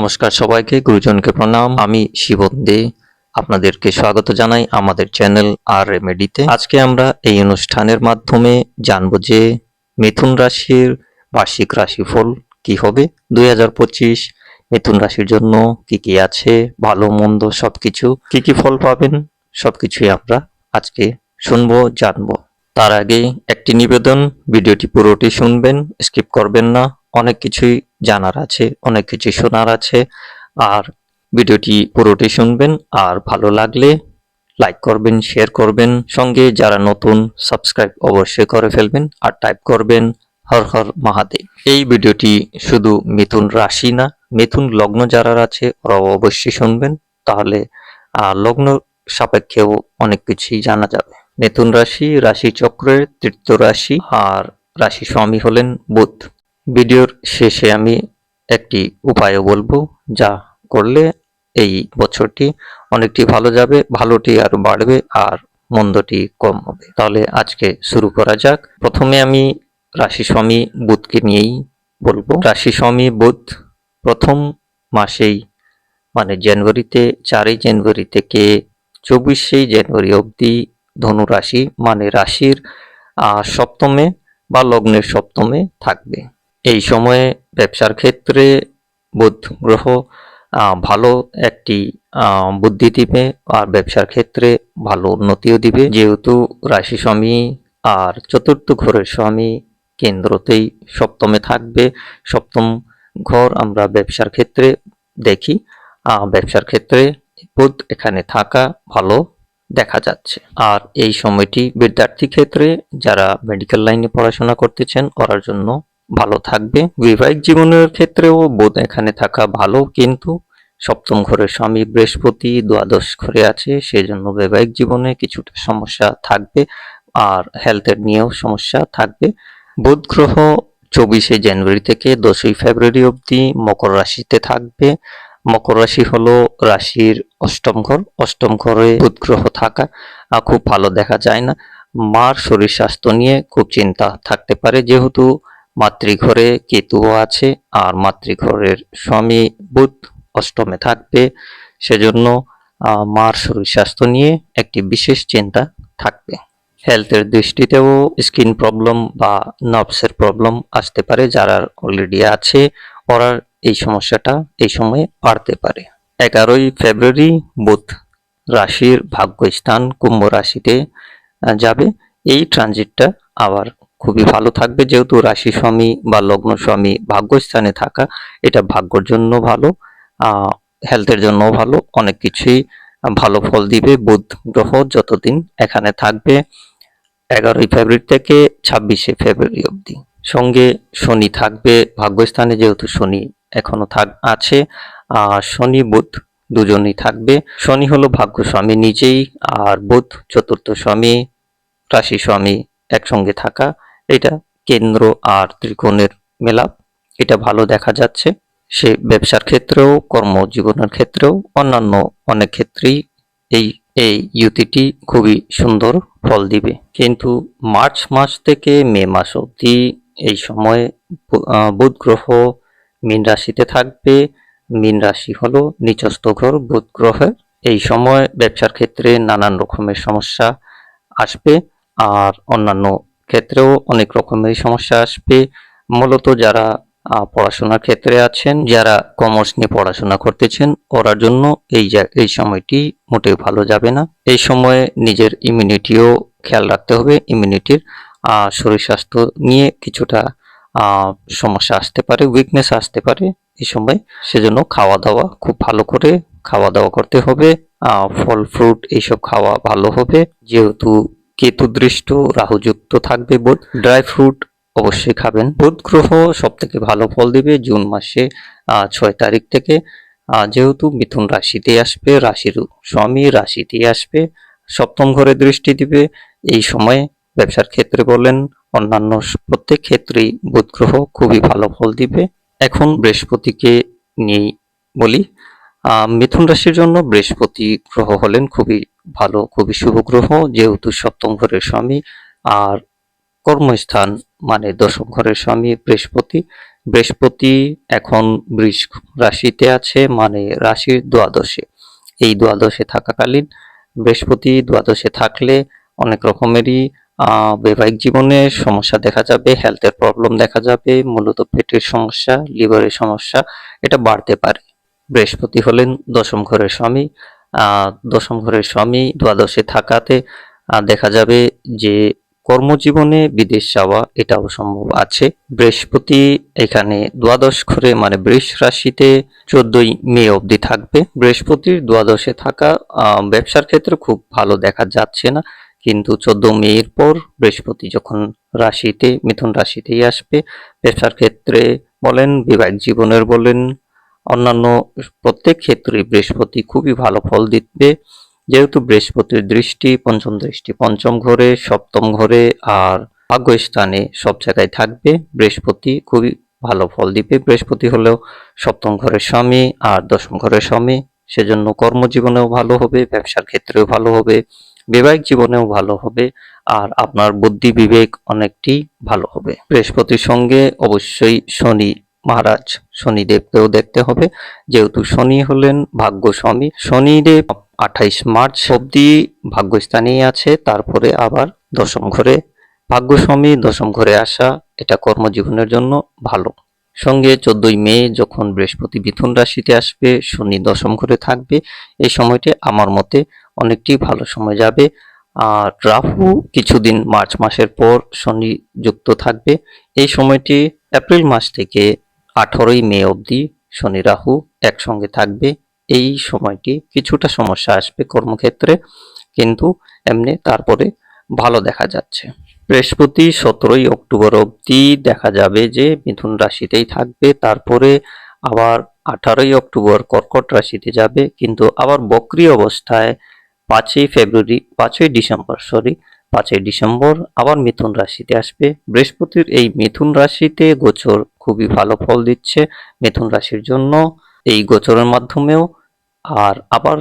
নমস্কার সবাইকে, গুরুজনকে প্রণাম। আমি শিবন্দে আপনাদেরকে স্বাগত জানাই আমাদের চ্যানেল আর রেমেডিতে। আজকে আমরা এই অনুষ্ঠানের মাধ্যমে জানব যে মিথুন রাশির বার্ষিক রাশিফল কি হবে? দুই হাজার পঁচিশ মিথুন রাশির জন্য কি কি আছে? ভালো, মন্দ সবকিছু কি কি ফল পাবেন? সবকিছুই আমরা আজকে শুনব, জানব। তার আগে একটি নিবেদন, ভিডিওটি পুরোটি শুনবেন, স্কিপ করবেন না। অনেক কিছুই জানার আছে, অনেক কিছুই শোনার আছে। আর ভিডিওটি পুরোটি শুনবেন। আর ভালো লাগলে লাইক করবেন, শেয়ার করবেন। সঙ্গে যারা নতুন, সাবস্ক্রাইব অবশ্যই করে ফেলবেন। আর টাইপ করবেন, হর হর মহাদেব। এই ভিডিওটি শুধু মিথুন রাশি না, মিথুন লগ্ন যারা আছে, ওরাও অবশ্যই শুনবেন। তাহলে লগ্ন সাপেক্ষেও অনেক কিছুই জানা যাবে। মিথুন রাশি রাশি চক্রের, তৃতীয় রাশি। আর রাশি স্বামী হলেন বুধ। ভিডিওর শেষে আমি একটি উপায়ও বলব, যা করলে এই বছরটি অনেকটি ভালো যাবে, ভালোটি আর বাড়বে আর মন্দটি কম হবে। তাহলে আজকে শুরু করা যাক। প্রথমে আমি রাশি স্বামী বুধকে নিয়েই বলব। রাশি স্বামী বুধ প্রথম মাসেই মানে জানুয়ারিতে, চারই জানুয়ারি থেকে চব্বিশে জানুয়ারি অবধি ধনু রাশি মানে রাশির সপ্তমে বা লগ্নের সপ্তমে থাকবে। এই সময়ে ব্যবসার ক্ষেত্রে বুধ গ্রহ ভালো একটি বুদ্ধি দিবে আর ব্যবসার ক্ষেত্রে ভালো উন্নতিও দিবে। যেহেতু রাশি স্বামী আর চতুর্থ ঘরের স্বামী কেন্দ্রতেই সপ্তমে থাকবে। সপ্তম ঘর আমরা ব্যবসার ক্ষেত্রে দেখি। ব্যবসার ক্ষেত্রে বুধ এখানে থাকা ভালো দেখা যাচ্ছে। আর এই সময়টি বিদ্যার্থী ক্ষেত্রে যারা মেডিকেল লাইনে পড়াশোনা করতেছেন করার জন্য ভালো থাকবে। বিবাহিক জীবনের ক্ষেত্রেও বোধ এখানে থাকা ভালো, কিন্তু সপ্তম ঘরের স্বামী বৃহস্পতি দ্বাদশ ঘরে আছে, সেজন্য বৈবাহিক জীবনে কিছুটা সমস্যা থাকবে আর হেলথের নিয়েও সমস্যা থাকবে। বুধ গ্রহ চব্বিশে জানুয়ারি থেকে দশই ফেব্রুয়ারি অবধি মকর রাশিতে থাকবে। মকর রাশি হলো রাশির অষ্টম ঘর। অষ্টম ঘরে বুধ গ্রহ থাকা খুব ভালো দেখা যায় না। মার শরীর স্বাস্থ্য নিয়ে খুব চিন্তা থাকতে পারে, যেহেতু মাতৃঘরে কেতুও আছে, আর মাতৃঘরের স্বামী বুধ অষ্টমে থাকবে। সেজন্য মার শরীর স্বাস্থ্য নিয়ে একটি বিশেষ চিন্তা থাকবে। হেলথের দৃষ্টিতেও স্কিন প্রবলেম বা নার্ভসের প্রবলেম আসতে পারে, যারা অলরেডি আছে, ওরা এই সমস্যাটা এই সময়ে বাড়তে পারে। এগারোই ফেব্রুয়ারি বুধ রাশির ভাগ্যস্থান কুম্ভ রাশিতে যাবে। এই ট্রানজিটটা আবার খুবই ভালো থাকবে যেহেতু রাশি স্বামী বা লগ্ন স্বামী ভাগ্যস্থানে থাকা, এটা ভাগ্যর জন্য ভালো হেলথের জন্য ভালো, অনেক কিছুই ভালো ফল দিবে বুধ গ্রহ যতদিন এখানে থাকবে এগারোই ফেব্রুয়ারি থেকে ছাব্বিশে ফেব্রুয়ারি অবধি। সঙ্গে শনি থাকবে, ভাগ্যস্থানে যেহেতু শনি এখনও থাক, আছে আর শনি, বুধ দুজনেই থাকবে। শনি হলো ভাগ্য স্বামী নিজেই, আর বুধ চতুর্থ স্বামী, রাশি স্বামী একসঙ্গে থাকা। এটা কেন্দ্র আর ত্রিকোণের মেলাপ। এটা ভালো দেখা যাচ্ছে। সে ব্যবসার ক্ষেত্রেও, কর্মজীবনের ক্ষেত্রেও, অন্যান্য অনেক ক্ষেত্রেই এই এই ইউতিটি খুবই সুন্দর ফল দিবে। কিন্তু মার্চ মাস থেকে মে মাস অবধি এই সময়ে বুধ গ্রহ মীন রাশিতে থাকবে। মীন রাশি হলো নিচস্থ ঘর বুধ গ্রহের এই সময় ব্যবসার ক্ষেত্রে নানান রকমের সমস্যা আসবে। আর অন্যান্য ক্ষেত্রেও অনেক রকমের সমস্যা আসবে। মূলত যারা পড়াশোনার ক্ষেত্রে আছেন, যারা কমার্স নিয়ে পড়াশোনা করতেছেন ওরার জন্য এই এই সময়টি মোটেও ভালো যাবে না। এই সময়ে নিজের ইমিউনিটিও খেয়াল রাখতে হবে। ইমিউনিটির শরীর স্বাস্থ্য নিয়ে কিছুটা সমস্যা আসতে পারে উইকনেস আসতে পারে এই সময়। সেজন্য খাওয়া দাওয়া খুব ভালো করে খাওয়া দাওয়া করতে হবে। ফল ফ্রুট এইসব খাওয়া ভালো হবে। যেহেতু কেতু দৃষ্ট রাহুযুক্ত থাকবে বোধ। ড্রাই ফ্রুট অবশ্যই খাবেন। বুধ গ্রহ সব থেকে ভালো ফল দিবে জুন মাসে ছয় তারিখ থেকে। যেহেতু মিথুন রাশিতে আসবে, রাশির স্বামী রাশিতে আসবে, সপ্তম ঘরে দৃষ্টি দিবে। এই সময়ে ব্যবসার ক্ষেত্রে বলেন, অন্যান্য প্রত্যেক ক্ষেত্রেই বুধ গ্রহ খুবই ভালো ফল দিবে। এখন বৃহস্পতিকে নিয়েই বলি মিথুন রাশির জন্য বৃহস্পতি গ্রহ হলেন খুবই ভালো, খুবই শুভ গ্রহ, যেহেতু সপ্তম ঘরের স্বামী, আর কর্মস্থান মানে দশম ঘরের স্বামী বৃহস্পতি। বৃহস্পতি এখন বৃষ রাশিতে আছে মানে রাশির দ্বাদশে। এই দ্বাদশে থাকাকালীন বৃহস্পতি দ্বাদশে থাকলে অনেক রকমেরই বৈবাহিক জীবনে সমস্যা দেখা যাবে হেলথের প্রবলেম দেখা যাবে, মূলত পেটের সমস্যা লিভারের সমস্যা, এটা বাড়তে পারে। বৃহস্পতি হলেন দশম ঘরের স্বামী দশম ঘরের স্বামী দ্বাদশে থাকাতে দেখা যাবে যে কর্মজীবনে বিদেশ যাওয়া এটাও সম্ভব আছে। বৃহস্পতি এখানে দ্বাদশ ঘরে মানে বৃষ রাশিতে চোদ্দই মে অবধি থাকবে। বৃহস্পতির দ্বাদশে থাকা ব্যবসার ক্ষেত্রে খুব ভালো দেখা যাচ্ছে না। কিন্তু চোদ্দ মেয়ের পর বৃহস্পতি যখন রাশিতে, মিথুন রাশিতেই আসবে, ব্যবসার ক্ষেত্রে বলেন, বিবাহিক জীবনের বলেন অন্যান্য প্রত্যেক ক্ষেত্রে বৃহস্পতি খুবই ভালো ফল দিবে। যেহেতু বৃহস্পতির দৃষ্টি পঞ্চম দৃষ্টি পঞ্চম ঘরে, সপ্তম ঘরে আর ভাগ্যস্থানে সব জায়গায় থাকবে। বৃহস্পতি খুবই ভালো ফল দিবে। বৃহস্পতি হলেও সপ্তম ঘরের স্বামী আর দশম ঘরের স্বামী। সেজন্য কর্মজীবনেও ভালো হবে, ব্যবসার ক্ষেত্রেও ভালো হবে, বৈবাহিক জীবনেও ভালো হবে আর আপনার বুদ্ধি বিবেক অনেকটি ভালো হবে। বৃহস্পতির সঙ্গে অবশ্যই শনি মহারাজ, শনিদেবকেও দেখতে হবে। যেহেতু শনি হলেন ভাগ্য স্বামী শনিদেব আঠাইশ মার্চ অব্দি ভাগ্যস্থানেই আছে, তারপরে আবার দশম ঘরে। ভাগ্য স্বামী দশম ঘরে আসা, এটা কর্মজীবনের জন্য ভালো। সঙ্গে চোদ্দই মে যখন বৃহস্পতি মিথুন রাশিতে আসবে, শনি দশম ঘরে থাকবে এই সময়টি আমার মতে অনেকটি ভালো সময় যাবে। আর রাহু কিছুদিন মার্চ মাসের পর শনি যুক্ত থাকবে, এই সময়টি এপ্রিল মাস থেকে আঠারোই মে অবধি শনি রাহু একসঙ্গে থাকবে। এই সময়টি কিছুটা সমস্যা আসবে কর্মক্ষেত্রে, কিন্তু এমনি তারপরে ভালো দেখা যাচ্ছে। বৃহস্পতি সতেরোই অক্টোবর অবধি দেখা যাবে যে মিথুন রাশিতেই থাকবে, তারপরে আবার আঠারোই অক্টোবর কর্কট রাশিতে যাবে, কিন্তু আবার বক্রি অবস্থায় পাঁচই ফেব্রুয়ারি, পাঁচই ডিসেম্বর, সরি, পাঁচই ডিসেম্বর আবার মিথুন রাশিতে আসবে। বৃহস্পতির এই মিথুন রাশিতে গোচর খুবই ভালো ফল দিচ্ছে মিথুন রাশির জন্য এই গোচরের মাধ্যমেও, আর আবার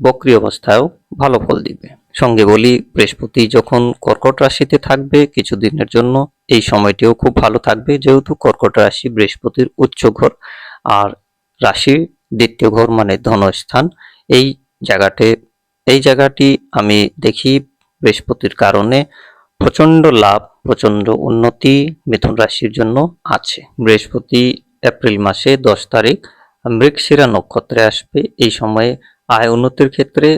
বক্রি অবস্থায়ও ভালো ফল দিবে। সঙ্গে বলি, বৃহস্পতি যখন কর্কট রাশিতে থাকবে কিছুদিনের জন্য, এই সময়টিও খুব ভালো থাকবে যেহেতু কর্কট রাশি বৃহস্পতির উচ্চ ঘর, আর রাশির দ্বিতীয় ঘর মানে ধনস্থান। এই জায়গাতে এই জায়গাটি আমি দেখি বৃহস্পতির কারণে প্রচণ্ড লাভ প্রচণ্ড উন্নতি মিথুন রাশির জন্য আছে। বৃহস্পতি এপ্রিল মাসে দশ তারিখ, মৃগশিরা নক্ষত্রে আসবে। এই সময়ে আয় উন্নতির ক্ষেত্রে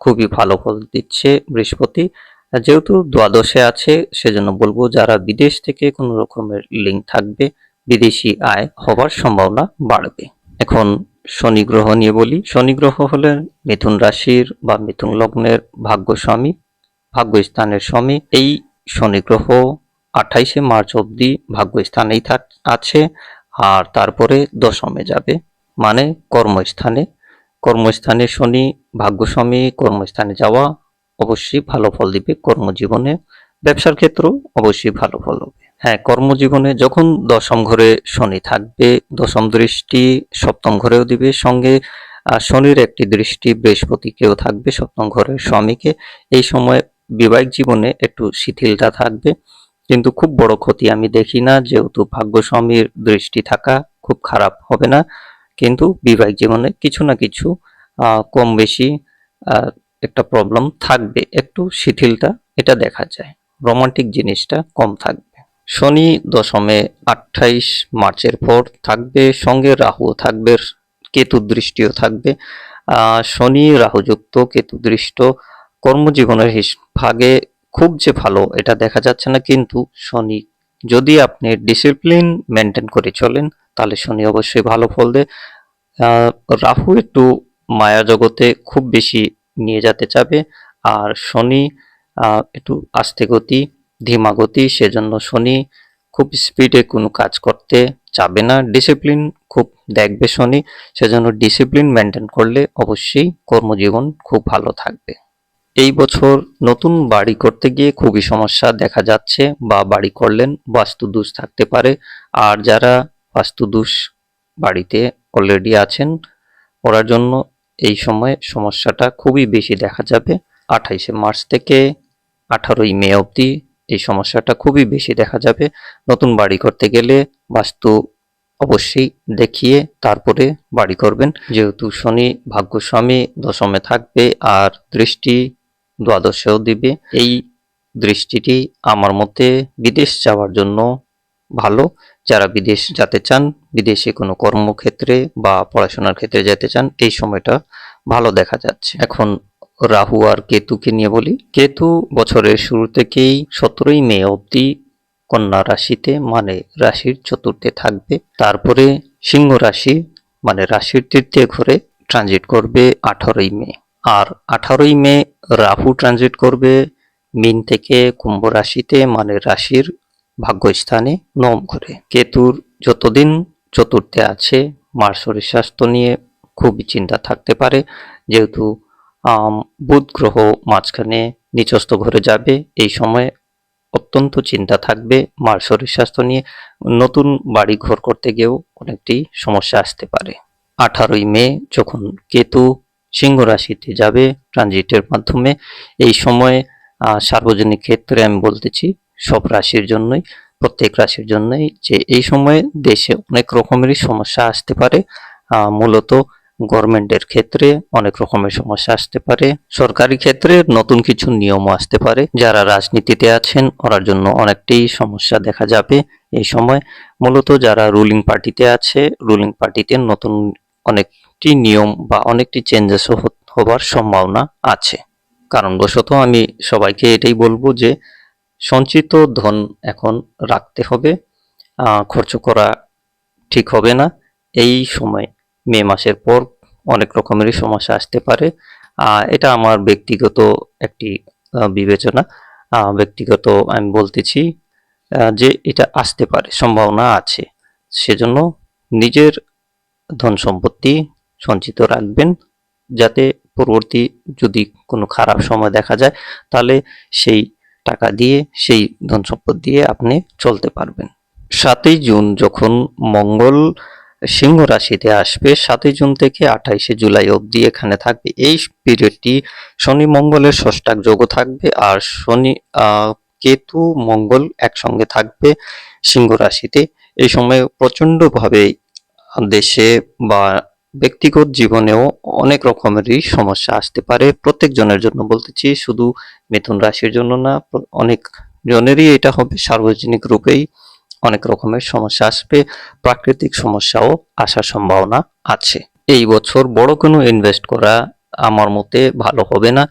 খুবই ভালো ফল দিচ্ছে বৃহস্পতি। যেহেতু দ্বাদশে আছে, সেজন্য বলব যারা বিদেশ থেকে কোনো রকমের লিঙ্ক থাকবে, বিদেশি আয় হবার সম্ভাবনা বাড়বে। এখন শনি গ্রহ নিয়ে বলি। শনি গ্রহ হলেন মিথুন রাশির বা মিথুন লগ্নের ভাগ্য স্বামী ভাগ্যস্থানের স্বামী। এই শনি গ্রহ আঠাইশে মার্চ অবধি ভাগ্যস্থানেই আছে আর তারপরে দশমে যাবে। মানে কর্মস্থানে। কর্মস্থানে শনি ভাগ্যস্বামী কর্মস্থানে যাওয়া অবশ্যই ভালো ফল দিবে। কর্মজীবনে ব্যবসার ক্ষেত্রেও অবশ্যই ভালো ফল হবে। হ্যাঁ কর্মজীবনে যখন দশম ঘরে শনি থাকবে, দশম দৃষ্টি সপ্তম ঘরেও দিবে। সঙ্গে শনির একটি দৃষ্টি বৃহস্পতিকেও থাকবে সপ্তম ঘরের স্বামীকে। এই সময় বিবাহিক জীবনে একটু শিথিলতা থাকবে। কিন্তু খুব বড় ক্ষতি আমি দেখি না, যেহেতু ভাগ্য স্বামীর দৃষ্টি থাকা খুব খারাপ হবে না। কিন্তু বিবাহিক জীবনে কিছু না কিছু কম বেশি একটা প্রবলেম থাকবে। একটু শিথিলতা, এটা দেখা যায়। রোমান্টিক জিনিসটা কম থাকবে। শনি দশমে আঠাইশ মার্চের পর থাকবে, সঙ্গে রাহুও থাকবে, কেতু দৃষ্টিও থাকবে। শনি রাহুযুক্ত, কেতু দৃষ্ট কর্মজীবনের ভাগে খুব যে ভালো, এটা দেখা যাচ্ছে না কিন্তু শনি, যদি আপনি ডিসিপ্লিন মেনটেন করে চলেন, তাহলে শনি অবশ্যই ভালো ফল দেয়। রাহু একটু মায়া জগতে খুব বেশি নিয়ে যেতে চাবে, আর শনি একটু আস্তে গতি, ধীমা গতি, সেজন্য শনি খুব স্পিডে কোনো কাজ করতে চাবে না। ডিসিপ্লিন খুব দেখবে শনি, সেজন্য ডিসিপ্লিন মেনটেন করলে অবশ্যই কর্মজীবন খুব ভালো থাকবে। এই বছর নতুন বাড়ি করতে গিয়ে খুবই সমস্যা দেখা যাচ্ছে বা বাড়ি করলেন বাস্তু দোষ থাকতে পারে। আর যারা বাস্তু দোষ বাড়িতে অলরেডি আছেন ওরার জন্য এই সময় সমস্যাটা খুবই বেশি দেখা যাবে। আঠাইশে মার্চ থেকে আঠারোই মে অবধি এই সমস্যাটা খুবই বেশি দেখা যাবে। নতুন বাড়ি করতে গেলে বাস্তু অবশ্যই দেখিয়ে তারপরে বাড়ি করবেন। যেহেতু শনি ভাগ্যস্বামী দশমে থাকবে আর দৃষ্টি দ্বাদশেও দিবে। এই দৃষ্টিটি আমার মতে বিদেশ যাওয়ার জন্য ভালো। যারা বিদেশ যেতে চান, বিদেশে কোনো কর্মক্ষেত্রে বা পড়াশোনার ক্ষেত্রে যেতে চান, এই সময়টা ভালো দেখা যাচ্ছে। এখন রাহু আর কেতুকে নিয়ে বলি। কেতু বছরের শুরু থেকেই সতেরোই মে অবধি কন্যা রাশিতে মানে রাশির চতুর্থে থাকবে। তারপরে সিংহ রাশি মানে রাশির তৃতীয় ঘরে ট্রানজিট করবে আঠারোই মে। আর আঠারোই মে রাহু ট্রানজিট করবে মিন থেকে কুম্ভ রাশিতে মানে রাশির ভাগ্যস্থানে নম ঘরে। কেতুর যতদিন চতুর্থে আছে, মার শরীর স্বাস্থ্য নিয়ে খুবই চিন্তা থাকতে পারে। যেহেতু বুধ গ্রহ মাঝখানে নিচস্থ ঘরে যাবে, এই সময়ে অত্যন্ত চিন্তা থাকবে মার শরীর স্বাস্থ্য নিয়ে। নতুন বাড়ি ঘর করতে গিয়েও অনেকটি সমস্যা আসতে পারে। আঠারোই মে যখন কেতু সিংহ রাশিতে যাবে ট্রানজিটের মাধ্যমে। এই সময় আহ, সার্বজনিক ক্ষেত্রে আমি বলতেছি সব রাশির জন্যই প্রত্যেক রাশির জন্যই যে এই সময়ে দেশে অনেক রকমেরই সমস্যা আসতে পারে। মূলত গভর্নমেন্টের ক্ষেত্রে অনেক রকমের সমস্যা আসতে পারে। সরকারি ক্ষেত্রে নতুন কিছু নিয়মও আসতে পারে। যারা রাজনীতিতে আছেন ওরার জন্য অনেকটাই সমস্যা দেখা যাবে। এই সময় মূলত যারা রুলিং পার্টিতে আছে রুলিং পার্টিতে নতুন অনেকটি নিয়ম বা অনেকটি চেঞ্জেস হবার সম্ভাবনা আছে। কারণবশত আমি সবাইকে এটাই বলব যে, সঞ্চিত ধন এখন রাখতে হবে। খরচ করা ঠিক হবে না। এই সময়, মে মাসের পর অনেক রকমেরই সমস্যা আসতে পারে। এটা আমার ব্যক্তিগত একটি বিবেচনা। ব্যক্তিগত আমি বলতেছি যে এটা আসতে পারে, সম্ভাবনা আছে। সেজন্য নিজের ধন সম্পত্তি সঞ্চিত রাখবেন। যাতে পরবর্তী যদি কোনো খারাপ সময় দেখা যায়, তাহলে সেই টাকা দিয়ে, সেই ধন সম্পদ দিয়ে আপনি চলতে পারবেন। সাতই জুন যখন মঙ্গল সিংহ রাশিতে আসবে, সাতই জুন থেকে আঠাইশে জুলাই অবধি এখানে থাকবে। এই পিরিয়ডটি শনি মঙ্গলের ষষ্ঠাক যোগও থাকবে আর শনি কেতু মঙ্গল একসঙ্গে থাকবে সিংহ রাশিতে। এই সময় প্রচন্ডভাবে দেশে বা ব্যক্তিগত জীবনেও অনেক রকমেরই সমস্যা আসতে পারে। প্রত্যেক জনের জন্য বলতেছি, শুধু মিথুন রাশির জন্য না অনেক জনেরই এটা হবে সার্বজনিক রূপেই অনেক রকমের সমস্যা আসবে। প্রাকৃতিক সমস্যাও আসার সম্ভাবনা আছে। এই বছর বড় কোনো ইনভেস্ট করা আমার মতে ভালো হবে না।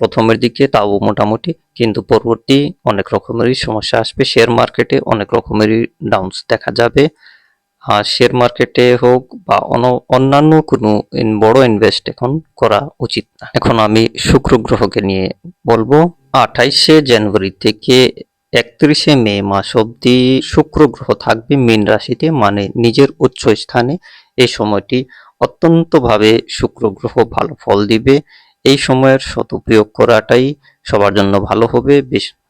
প্রথমের দিকে তাও মোটামুটি, কিন্তু পরবর্তী অনেক রকমেরই সমস্যা আসবে। শেয়ার মার্কেটে অনেক রকমেরই ডাউন্স দেখা যাবে। শেয়ার মার্কেটে হোক বা অন- অন্যান্য কোনো বড় ইনভেস্ট এখন করা উচিত না। এখন আমি শুক্র গ্রহকে নিয়ে বলব, আঠাইশে জানুয়ারি থেকে একত্রিশে মে মাস অবধি শুক্র গ্রহ থাকবে মীন রাশিতে মানে নিজের উচ্চ স্থানে। এই সময়টি অত্যন্তভাবে শুক্র গ্রহ ভালো ফল দিবে। এই সময়ের সদুপয়োগ করাটাই সবার জন্য ভালো হবে।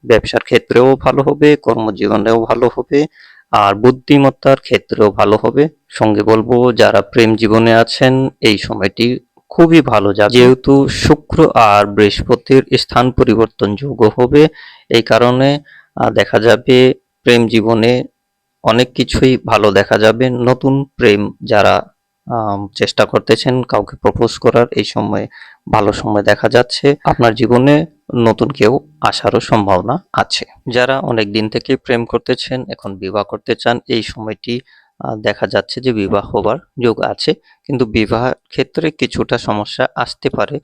ব্যবসার ক্ষেত্রেও ভালো হবে, কর্মজীবনেও ভালো হবে। আর বুদ্ধিমত্তার ক্ষেত্রেও ভালো হবে। সঙ্গে বলব, যারা প্রেম জীবনে আছেন, এই সময়টি খুবই ভালো যাবে। যেহেতু শুক্র আর বৃহস্পতির স্থান পরিবর্তন যোগ হবে, এই কারণে দেখা যাবে প্রেম জীবনে অনেক কিছুই ভালো দেখা যাবে। নতুন প্রেম যারা চেষ্টা করতেছেন, কাউকে প্রপোজ করার, এই সময় ভালো সময় দেখা যাচ্ছে। আপনার জীবনে নতুন কেউ আসারও সম্ভাবনা আছে। যারা অনেক দিন থেকে প্রেম করতেছেন, এখন বিবাহ করতে চান, এই সময়টি দেখা যাচ্ছে যে বিবাহ হবার যোগ আছে। কিন্তু বিবাহ ক্ষেত্রে কিছুটা সমস্যা আসতে পারে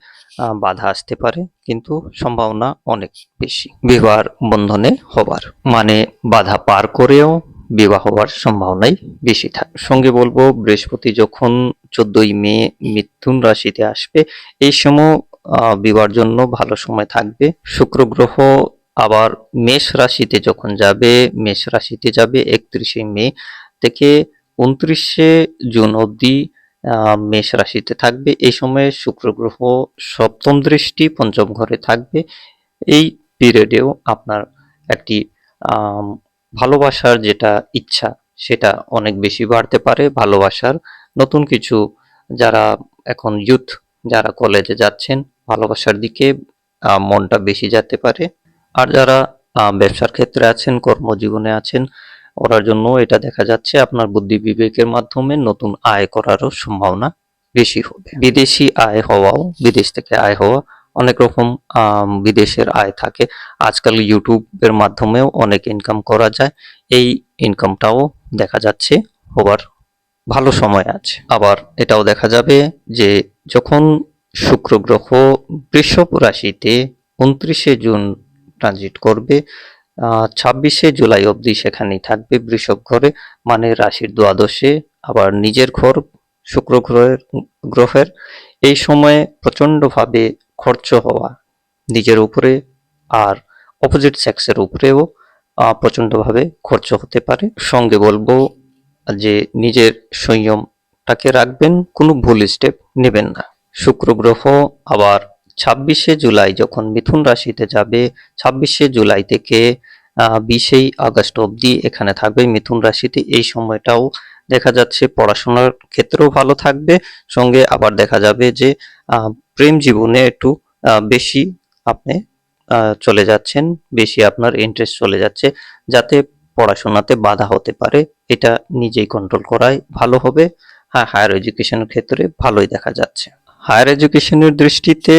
বাধা আসতে পারে, কিন্তু সম্ভাবনা অনেক বেশি। বিবাহ বন্ধনে হবার মানে বাধা পার করেও বিবাহ হওয়ার সম্ভাবনাই বেশি থাকে সঙ্গে বলব, বৃহস্পতি যখন চোদ্দই মে মিথুন রাশিতে আসবে, এই সময় আহ, বিবাহের জন্য ভালো সময় থাকবে। শুক্র গ্রহ আবার মেষ রাশিতে যখন যাবে মেষ রাশিতে যাবে একত্রিশে মে থেকে উনত্রিশে জুন অবধি মেষ রাশিতে থাকবে। এই সময়ে শুক্র গ্রহ সপ্তম দৃষ্টি পঞ্চম ঘরে থাকবে। এই পিরিয়ডেও আপনার একটি ভালোবাসার যেটা ইচ্ছা সেটা অনেক বেশি বাড়তে পারে ভালোবাসার। নতুন কিছু যারা এখন ইউথ যারা কলেজে যাচ্ছেন ভালোবাসার দিকে মনটা বেশি যেতে পারে। আর যারা ব্যবসার ক্ষেত্রে আছেন, কর্মজীবনে আছেন ওরার জন্য এটা দেখা যাচ্ছে আপনার বুদ্ধি বিবেকের মাধ্যমে নতুন আয় করারও সম্ভাবনা বেশি হবে। বিদেশি আয় হওয়াও, বিদেশ থেকে আয় হওয়া অনেক রকম বিদেশের আয় থাকে। আজকাল ইউটিউবের মাধ্যমেও অনেক ইনকাম করা যায়। এই ইনকামটাও দেখা যাচ্ছে হবার ভালো সময় আছে। আবার এটাও দেখা যাবে যে যখন শুক্র গ্রহ বৃষভ রাশিতে উনত্রিশে জুন ট্রানজিট করবে। ছাব্বিশে জুলাই অবধি সেখানেই থাকবে বৃষভ ঘরে মানে রাশির দ্বাদশে, আবার নিজের ঘর শুক্র গ্রহের। গ্রহের এই সময়ে প্রচণ্ডভাবে খরচ হওয়া নিজের উপরে আর অপোজিট সেক্সের উপরেও প্রচণ্ডভাবে খরচ হতে পারে। সঙ্গে বলব যে নিজের সংযমটাকে রাখবেন, কোনো ভুল স্টেপ নেবেন না। শুক্র গ্রহ আবার ছাব্বিশে জুলাই, যখন মিথুন রাশিতে যাবে, ছাব্বিশে জুলাই থেকে বিশেই আগস্ট অবধি এখানে থাকবে। মিথুন রাশিতে এই সময়টাও দেখা যাচ্ছে পড়াশোনার ক্ষেত্রেও ভালো থাকবে। সঙ্গে আবার দেখা যাবে যে প্রেম জীবনে একটু বেশি আপনি চলে যাচ্ছেন, বেশি আপনার ইন্টারেস্ট চলে যাচ্ছে, যাতে পড়াশোনাতে বাধা হতে পারে। এটা নিজেই কন্ট্রোল করাই ভালো হবে। হ্যাঁ হায়ার এডুকেশনের ক্ষেত্রে ভালোই দেখা যাচ্ছে। হায়ার এডুকেশনের দৃষ্টিতে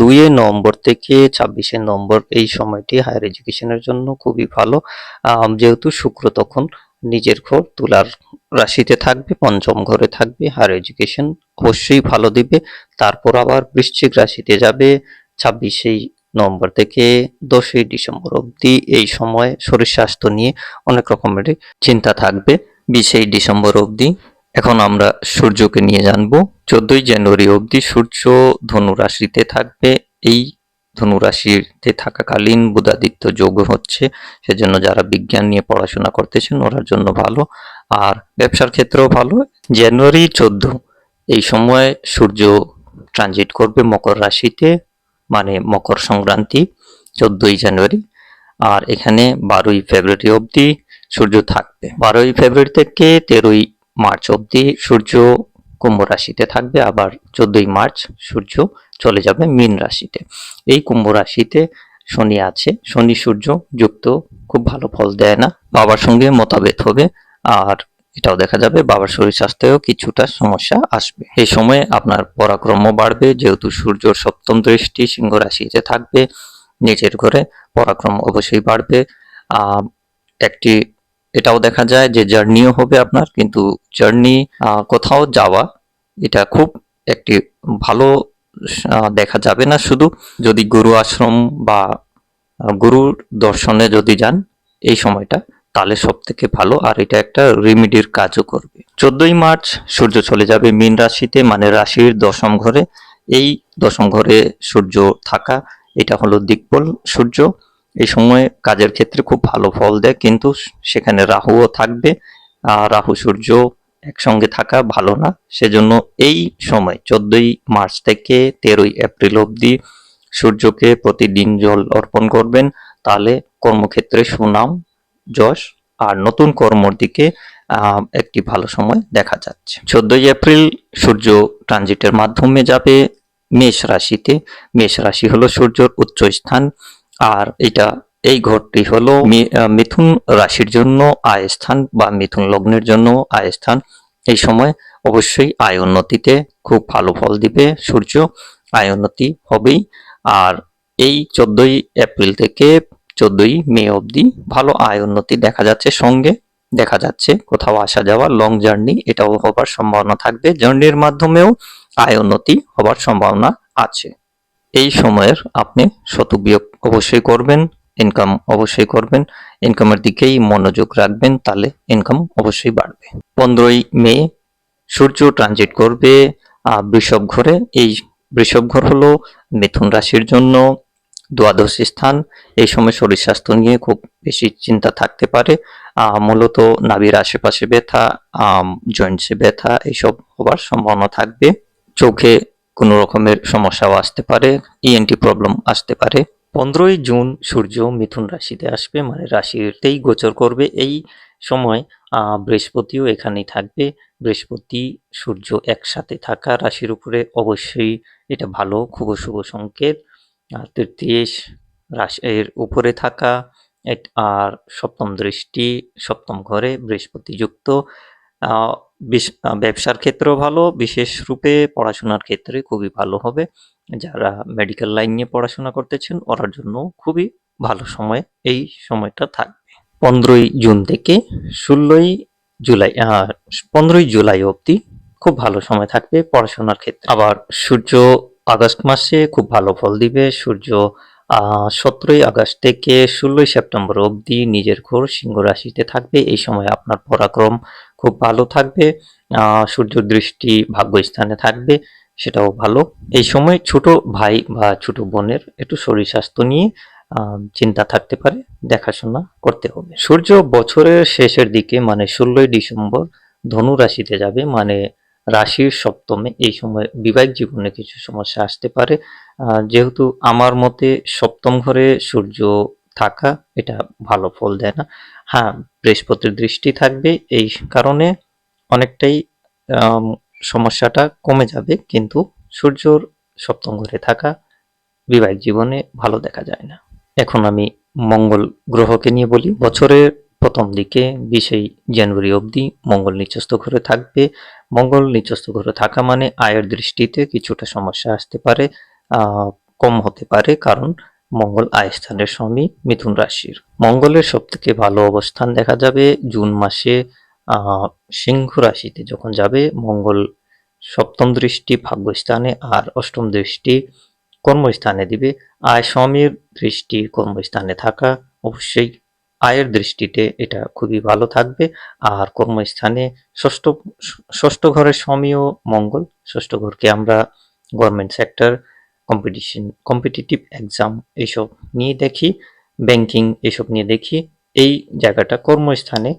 দুইয়ে নভেম্বর থেকে ছাব্বিশে নভেম্বর এই সময়টি হায়ার এডুকেশনের জন্য খুবই ভালো। যেহেতু শুক্র তখন নিজের ঘর তুলার রাশিতে থাকবে, পঞ্চম ঘরে থাকবে, হায়ার এডুকেশন অবশ্যই ভালো দিবে। তারপর আবার বৃশ্চিক রাশিতে যাবে, ছাব্বিশেই নভেম্বর থেকে দশই ডিসেম্বর অবধি এই সময় শরীর স্বাস্থ্য নিয়ে অনেক রকমের চিন্তা থাকবে। বিশেই ডিসেম্বর অবধি এখন আমরা সূর্যকে নিয়ে জানব। চোদ্দই জানুয়ারি অবধি সূর্য ধনুরাশিতে থাকবে। এই ধনুরাশিতে থাকাকালীন বুধাদিত্য যোগ হচ্ছে। সেজন্য যারা বিজ্ঞান নিয়ে পড়াশোনা করতেছেন ওরার জন্য ভালো। আর ব্যবসার ক্ষেত্রেও ভালো। জানুয়ারি চোদ্দ, এই সময় সূর্য ট্রানজিট করবে মকর রাশিতে মানে মকর সংক্রান্তি, চোদ্দই জানুয়ারি। আর এখানে বারোই ফেব্রুয়ারি অবধি সূর্য থাকবে। বারোই ফেব্রুয়ারি থেকে তেরোই মার্চ অবধি সূর্য কুম্ভ রাশিতে থাকবে, আবার চোদ্দই মার্চ সূর্য চলে যাবে মীন রাশিতে। এই কুম্ভ রাশিতে শনি আছে, শনি সূর্য যুক্ত, খুব ভালো ফল দেয় না, বাবার সঙ্গে মতাবেত হবে, আর এটাও দেখা যাবে বাবার শরীর স্বাস্থ্যেও কিছুটা সমস্যা আসবে। এই সময়ে আপনার পরাক্রম বাড়বে, যেহেতু সূর্যর সপ্তম দৃষ্টি সিংহ রাশিতে থাকবে, নিজের ঘরে পরাক্রম অবশ্যই বাড়বে। একটি এটাও দেখা যায় যে জার্নিও হবে আপনার, কিন্তু জার্নি কোথাও যাওয়া, এটা খুব একটি ভালো দেখা যাবে না। শুধু যদি গুরু আশ্রম বা গুরুর দর্শনে যদি যান এই সময়টা, তাহলে সব থেকে ভালো। আর এটা একটা রেমিডির কাজও করবে। চোদ্দই মার্চ সূর্য চলে যাবে মীন রাশিতে মানে রাশির দশম ঘরে। এই দশম ঘরে সূর্য থাকা, এটা হলো দিকবল সূর্য। এই সময় কাজের ক্ষেত্রে খুব ভালো ফল দেয়, কিন্তু সেখানে রাহুও থাকবে। আর রাহু, সূর্য একসঙ্গে থাকা ভালো না। সেজন্য এই সময়, চোদ্দই মার্চ থেকে তেরোই এপ্রিল অবধি সূর্যকে প্রতিদিন জল অর্পণ করবেন। তাহলে কর্মক্ষেত্রে সুনাম, যশ আর নতুন কর্মর দিকে একটি ভালো সময় দেখা যাচ্ছে। চোদ্দই এপ্রিল সূর্য ট্রানজিটের মাধ্যমে যাবে মেষ রাশিতে। মেষ রাশি হলো সূর্যর উচ্চ স্থান আর এটা, এই ঘরটি হলো মিথুন রাশির জন্য আয় স্থান বা মিথুন লগ্নের জন্য আয় স্থান। এই সময় অবশ্যই আয় উন্নতিতে খুব ভালো ফল দিবে সূর্য, আয় উন্নতি হবেই। আর এই চোদ্দই এপ্রিল থেকে চোদ্দই মে অবধি ভালো আয় উন্নতি দেখা যাচ্ছে সঙ্গে। দেখা যাচ্ছে কোথাও আসা যাওয়া লং জার্নি এটাও হবার সম্ভাবনা থাকবে। জার্নির মাধ্যমেও আয় উন্নতি হবার সম্ভাবনা আছে। এই সময়ের আপনি শতবিয়োগ অবশ্যই করবেন ইনকাম অবশ্যই করবেন ইনকামের দিকেই মনোযোগ রাখবেন, তাহলে ইনকাম অবশ্যই বাড়বে। পনেরোই মে, সূর্য ট্রানজিট করবে বৃষভ ঘরে। এই বৃষভ ঘর হলো মিথুন রাশির জন্য দ্বাদশ স্থান। এই সময় শরীর স্বাস্থ্য নিয়ে খুব বেশি চিন্তা থাকতে পারে। মূলত নাভির আশেপাশে ব্যথা জয়েন্টসে ব্যথা, এইসব হবার সম্ভাবনা থাকবে। চোখে কোনো রকমের সমস্যাও আসতে পারে ইএনটি প্রবলেম আসতে পারে। পনেরোই জুন সূর্য মিথুন রাশিতে আসবে মানে রাশিতেই গোচর করবে। এই সময় বৃহস্পতিও এখানেই থাকবে। বৃহস্পতি, সূর্য একসাথে থাকা রাশির উপরে অবশ্যই এটা ভালো, খুব শুভ সংকেত। তৃতীয় রাশির উপরে থাকা আর সপ্তম দৃষ্টি, সপ্তম ঘরে বৃহস্পতি যুক্ত। ব্যবসার ক্ষেত্রেও ভালো, বিশেষ রূপে পড়াশোনার ক্ষেত্রে খুবই ভালো হবে। যারা মেডিকেল লাইন নিয়ে পড়াশোনা করতেছেন, ওরার জন্য খুবই ভালো সময় এই সময়টা থাকবে। পনেরোই জুন থেকে ষোলোই জুলাই পনেরোই জুলাই অবধি খুব ভালো সময় থাকবে পড়াশোনার ক্ষেত্রে। আবার সূর্য আগস্ট মাসে খুব ভালো ফল দিবে। সূর্য সতেরোই আগস্ট থেকে ষোলোই সেপ্টেম্বর অবধি নিজের ঘোর সিংহ রাশিতে থাকবে। এই সময় আপনার পরাক্রম খুব ভালো থাকবে। সূর্য দৃষ্টি ভাগ্য স্থানে থাকবে, সেটাও ভালো। এই সময় ছোট ভাই বা ছোট বোনের একটু শরীর স্বাস্থ্য নিয়ে চিন্তা থাকতে পারে, দেখাশোনা করতে হবে। সূর্য বছরের শেষের দিকে মানে ষোলোই ডিসেম্বর, ধনু রাশিতে যাবে মানে রাশির সপ্তমে এই সময় বিবাহিক জীবনে কিছু সমস্যা আসতে পারে। যেহেতু আমার মতে সপ্তম ঘরে সূর্য থাকা এটা ভালো ফল দেয় না। হ্যাঁ বৃহস্পতির দৃষ্টি থাকবে এই কারণে অনেকটাই সমস্যাটা কমে যাবে। কিন্তু সূর্যর সপ্তম ঘরে থাকা বিবাহিক জীবনে ভালো দেখা যায় না। এখন আমি মঙ্গল গ্রহকে নিয়ে বলি। বছরের প্রথম দিকে বিশেই জানুয়ারি অবধি মঙ্গল নিচস্থ ঘরে থাকবে। মঙ্গল নিচস্থ ঘরে থাকা মানে আয়ের দৃষ্টিতে কিছুটা সমস্যা আসতে পারে কম হতে পারে কারণ মঙ্গল আয় স্থানের স্বামী মিথুন রাশির। মঙ্গলের সব থেকে ভালো অবস্থান দেখা যাবে জুন মাসে সিংহ রাশিতে যখন যাবে মঙ্গল সপ্তম দৃষ্টি ভাগ্যস্থানে আর অষ্টম দৃষ্টি কর্মস্থানে দিবে। আয় স্বামীর দৃষ্টি কর্মস্থানে থাকা অবশ্যই আয়ের দৃষ্টিতে এটা খুবই ভালো থাকবে। আর কর্মস্থানে ষষ্ঠ ষষ্ঠ ঘরের স্বামীও মঙ্গল। ষষ্ঠ ঘরকে আমরা government sector competition competitive exam এইসব নিয়ে দেখি ব্যাংকিং এসব নিয়ে দেখি। এই জায়গাটা কর্মস্থানে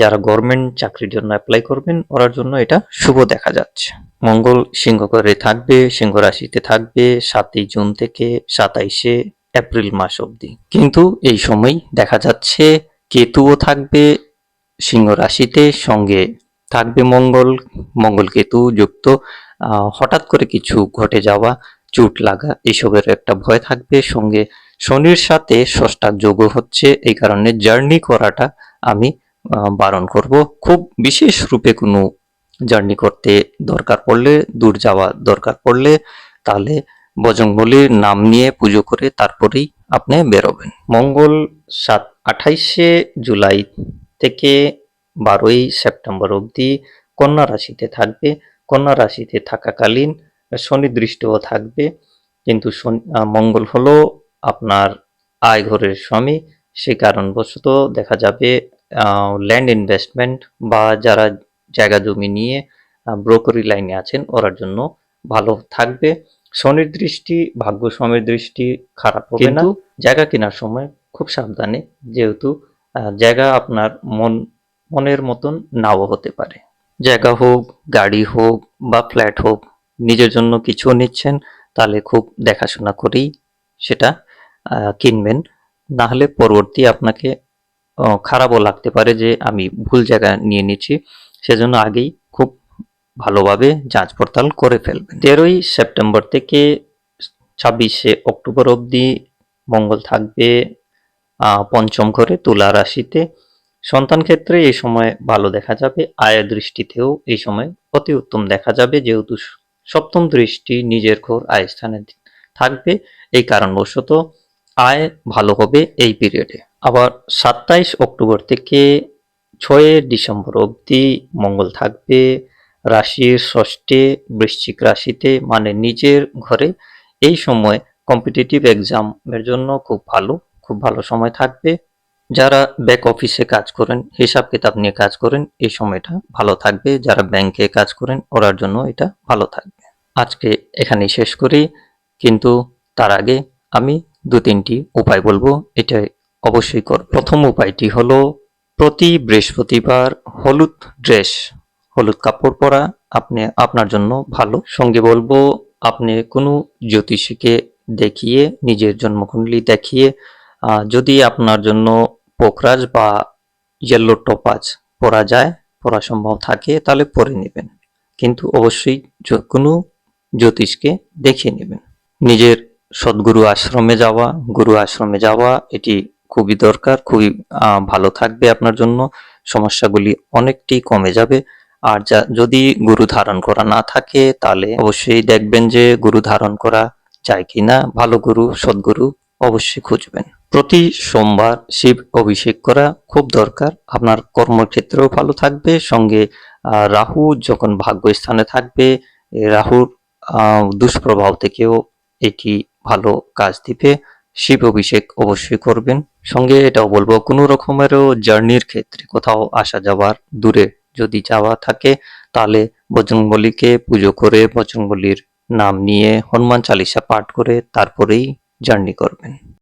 যারা গভর্নমেন্ট চাকরির জন্য অ্যাপ্লাই করবেন, ওরার জন্য এটা শুভ দেখা যাচ্ছে। মঙ্গল সিংহ ঘরে থাকবে সিংহ রাশিতে থাকবে, সাতই জুন থেকে সাতাইশে এপ্রিল মাস অবধি। কিন্তু এই সময় দেখা যাচ্ছে কেতুও থাকবে সিংহ রাশিতে, সঙ্গে থাকবে মঙ্গল। মঙ্গল কেতু যুক্ত। হঠাৎ করে কিছু ঘটে যাওয়া, চোট লাগা এসবের একটা ভয় থাকবে। সঙ্গে শনির সাথে ষষ্ঠা যোগ হচ্ছে। এই কারণে জার্নি করাটা আমি বারণ করব। খুব বিশেষ রূপে কোনো জার্নি করতে দরকার পড়লে, দূর যাওয়া দরকার পড়লে, তাহলে বজরংবলীর নাম নিয়ে পুজো করে তারপরেই আপনি বেরোবেন। মঙ্গল সাত আঠাইশে জুলাই থেকে বারোই সেপ্টেম্বর অবধি কন্যা রাশিতে থাকবে। কন্যা রাশিতে থাকাকালীন শনিদৃষ্টও থাকবে। কিন্তু মঙ্গল হলো আপনার আয় ঘরের স্বামী। সে কারণবশত দেখা যাবে ল্যান্ড ইনভেস্টমেন্ট বা যারা জায়গা জমি নিয়ে ব্রোকারি লাইনে আছেন, ওরার জন্য ভালো থাকবে। শনির দৃষ্টি ভাগ্য স্বামীর দৃষ্টি খারাপ হবে না। জায়গা কেনার সময় খুব সাবধানে যেহেতু জায়গা আপনার মন মনের মতন নাও হতে পারে। জায়গা হোক গাড়ি হোক বা ফ্ল্যাট হোক নিজের জন্য কিছু নিচ্ছেন তাহলে খুব দেখাশোনা করেই সেটা কিনবেন। না হলে পরবর্তী আপনাকে খারাপও লাগতে পারে যে আমি ভুল জায়গা নিয়ে নিচ্ছি। সেজন্য আগেই খুব ভালোভাবে যাঞ্চ পড়তাল করে ফেলবেন। তেরোই সেপ্টেম্বর থেকে ছাব্বিশে অক্টোবর অবধি মঙ্গল থাকবে পঞ্চম ঘরে তুলা রাশিতে। সন্তান ক্ষেত্রে এই সময় ভালো দেখা যাবে আয়ের দৃষ্টিতেও এই সময় অতি উত্তম দেখা যাবে, যেহেতু সপ্তম দৃষ্টি নিজের ঘর আয় স্থানে থাকবে। এই কারণবশত আয় ভালো হবে এই পিরিয়ডে। আবার সাতাইশ অক্টোবর থেকে ছয় ডিসেম্বর অবধি মঙ্গল থাকবে রাশির ষষ্ঠে বৃশ্চিক রাশিতে মানে নিজের ঘরে এই সময় কম্পিটিটিভ এক্সামের জন্য খুব ভালো খুব ভালো সময় থাকবে। যারা ব্যাক অফিসে কাজ করেন, হিসাব কিতাব নিয়ে কাজ করেন, এই সময়টা ভালো থাকবে। যারা ব্যাংকে কাজ করেন, ওরার জন্য এটা ভালো থাকবে। আজকে এখানেই শেষ করি, কিন্তু তার আগে আমি দু তিনটি উপায় বলব, এটা অবশ্যই কর প্রথম উপায়টি হলো, প্রতি বৃহস্পতিবার হলুদ ড্রেস হলুদ কাপড় পরা, আপনি আপনার জন্য ভালো। সঙ্গে বলব, আপনি কোনো জ্যোতিষীকে দেখিয়ে, নিজের জন্মকুণ্ডলী দেখিয়ে যদি আপনার জন্য পোখরাজ বা ইয়েলো টপাজ পরা যায়, পরা সম্ভব থাকে, তাহলে পরে নেবেন। কিন্তু অবশ্যই কোনো জ্যোতিষকে দেখিয়ে নেবেন। নিজের সদ্গুরু আশ্রমে যাওয়া, গুরু আশ্রমে যাওয়া, এটি খুবই দরকার, খুবই ভালো থাকবে আপনার জন্য। সমস্যাগুলি অনেকটাই কমে যাবে। আর যা যদি গুরু ধারণ করা না থাকে, তাহলে অবশ্যই দেখবেন যে গুরু ধারণ করা যায় কিনা। ভালো গুরু, সদ্গুরু অবশ্যই খুঁজবেন। প্রতি সোমবার শিব অভিষেক করা খুব দরকার। আপনার কর্মক্ষেত্রেও ভালো থাকবে। সঙ্গে রাহু যখন ভাগ্যস্থানে থাকবে রাহুর দুষ্প্রভাব থেকেও এটি ভালো কাজ দিবে। শিব অভিষেক অবশ্যই করবেন। সঙ্গে এটাও বলব, কোনো রকমেরও জার্নির ক্ষেত্রে কোথাও আসা যাওয়ার দূরে যদি যাওয়া থাকে, তাহলে বজরংবলীকে পুজো করে বজরংবলীর নাম নিয়ে হনুমান চালিসা পাঠ করে তারপরেই জার্নি করবেন।